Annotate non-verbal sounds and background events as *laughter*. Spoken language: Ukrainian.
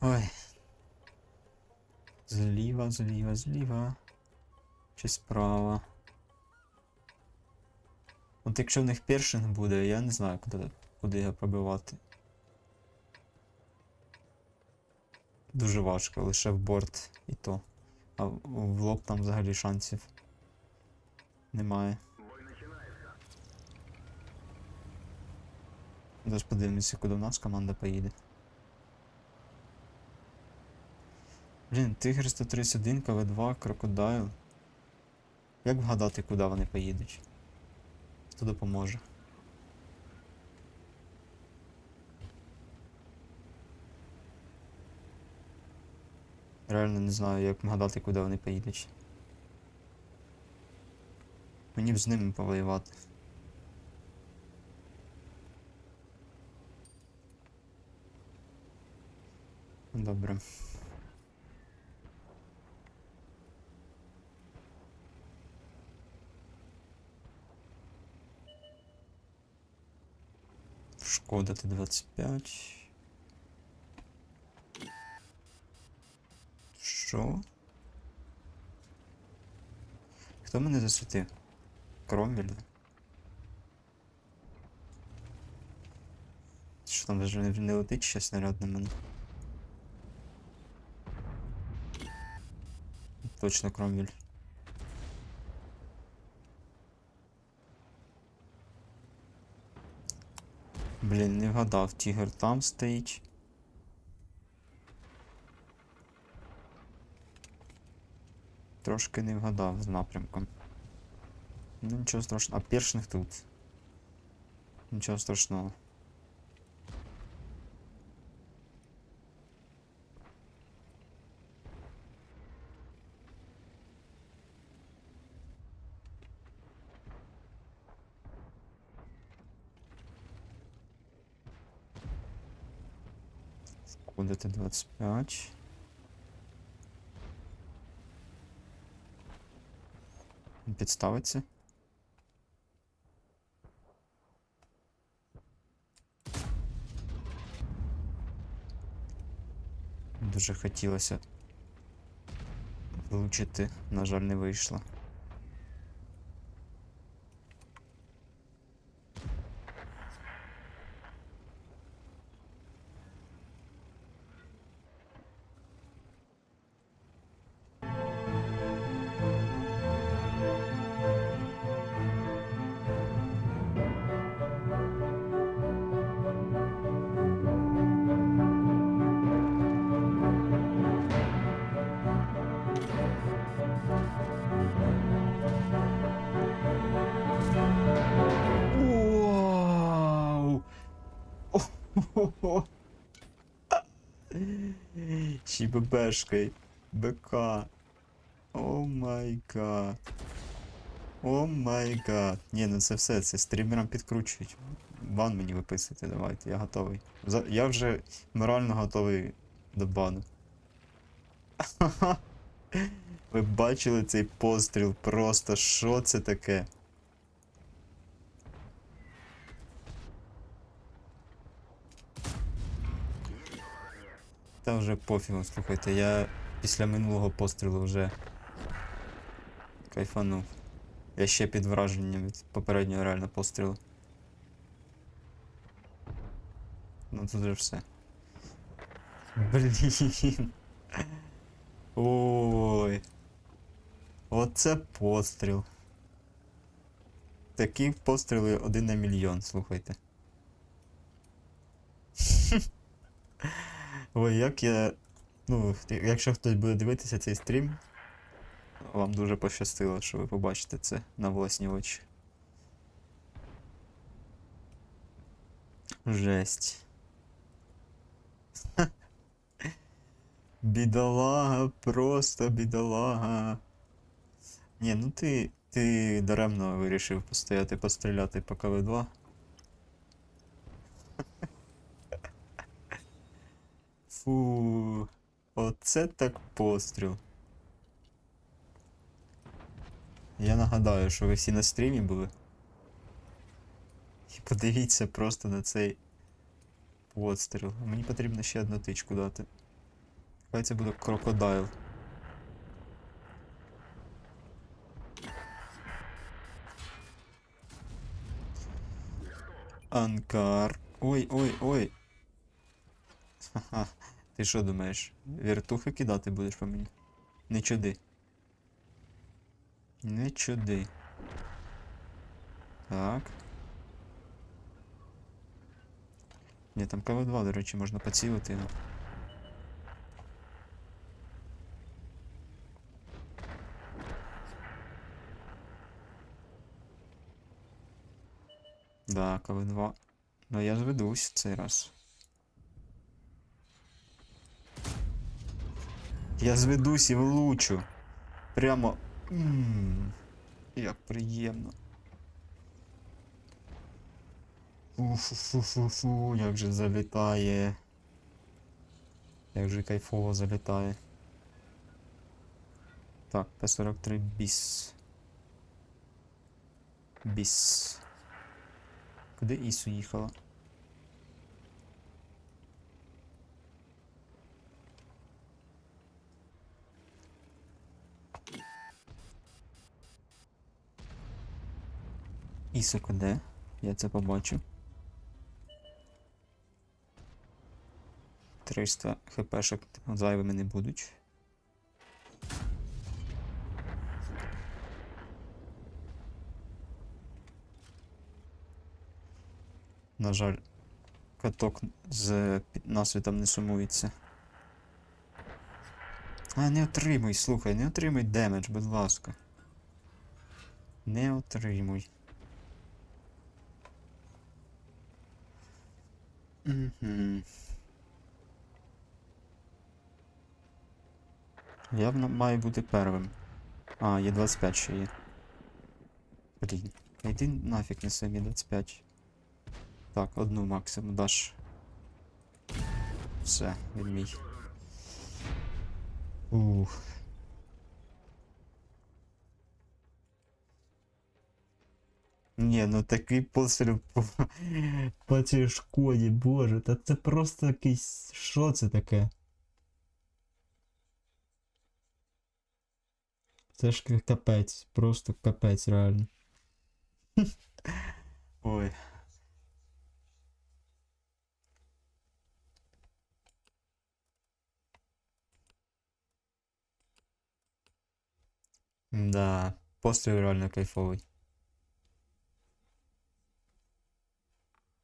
Ой. Зліва, зліва, зліва. Чи справа. От якщо в них першинг буде, я не знаю, куди, куди його пробивати. Дуже важко, лише в борт і то. А в лоб там взагалі шансів немає. Зараз подивимося, куди в нас команда поїде. Блін, Тигр 131, КВ2, Крокодайл. Як вгадати, куди вони поїдуть? Хто допоможе? Реально не знаю, як вгадати, куди вони поїдуть. Мені б з ними повоювати. Добре. Шкода Т-25. Що? Хто мене засвітив? Кромвель? Що там даже не, не летить ще снаряд на мене? Точно Кромвель. Блін, не вгадав, тігр там стоїть. Трошки не вгадав з напрямком. Ну нічого страшного. А першних тут. Нічого страшного. Куда ти 25? Підставиться. Дуже хотілося влучити, на жаль, не вийшло. *laughs* Ще ББшкой. БК. О май гад. О май гад. Ні, ну це все, це стрімерам підкручують. Бан мені виписуйте, давайте, я готовий. За- Я вже морально готовий до бану. *laughs* Ви бачили цей постріл? Просто що це таке? Та вже пофігу, слухайте, я після минулого пострілу вже кайфанув. Я ще під враженням від попереднього реально пострілу. Ну тут вже все. Блін. Ой. Оце постріл. Такі постріли один на мільйон, слухайте. Ой, як я. Ну, якщо хтось буде дивитися цей стрім, вам дуже пощастило, що ви побачите це на власні очі. Жесть. *laughs* Бідолага, просто бідолага. Ні, ну ти. Ти даремно вирішив постояти постріляти по КВ2. Фу. Оце так постріл. Я нагадаю, що ви всі на стрімі були. І подивіться просто на цей постріл. Мені потрібно ще одну тичку дати. Хай це буде крокодайл. Анкар. Ой, ой, ой. Ха-ха. Ти що думаєш? Віртухи кидати будеш по мені? Не чуди. Не чуди. Так. Ні, там КВ-2, до речі, можна поцілити. його. Да, КВ-2. Ну я зведусь цей раз. Я зведусь і влучу. Прямо. Як приємно. Фу-фу-фу-фу-фу, як же залітає. Як же кайфово залітає. Так, П-43 біс. Біс. Куди Ісу їхала? Ісу куди? Я це побачу. 300 хпшок зайвими не будуть. На жаль, каток з під насвітом не сумується. А, не отримуй, слухай, не отримуй демедж, будь ласка. Не отримуй. Угу. Я маю бути первим. А, є 25 ще є. Блін. Йди нафіг не самі 25. Так, одну максимум даш. Все, він мій. Ух. Ні, ну такий постріл по, по цій шкоді, боже, та це просто якийсь. Що це таке? Це ж к- капець, просто капець, реально. *laughs* Ой. Да, постріл реально кайфовий.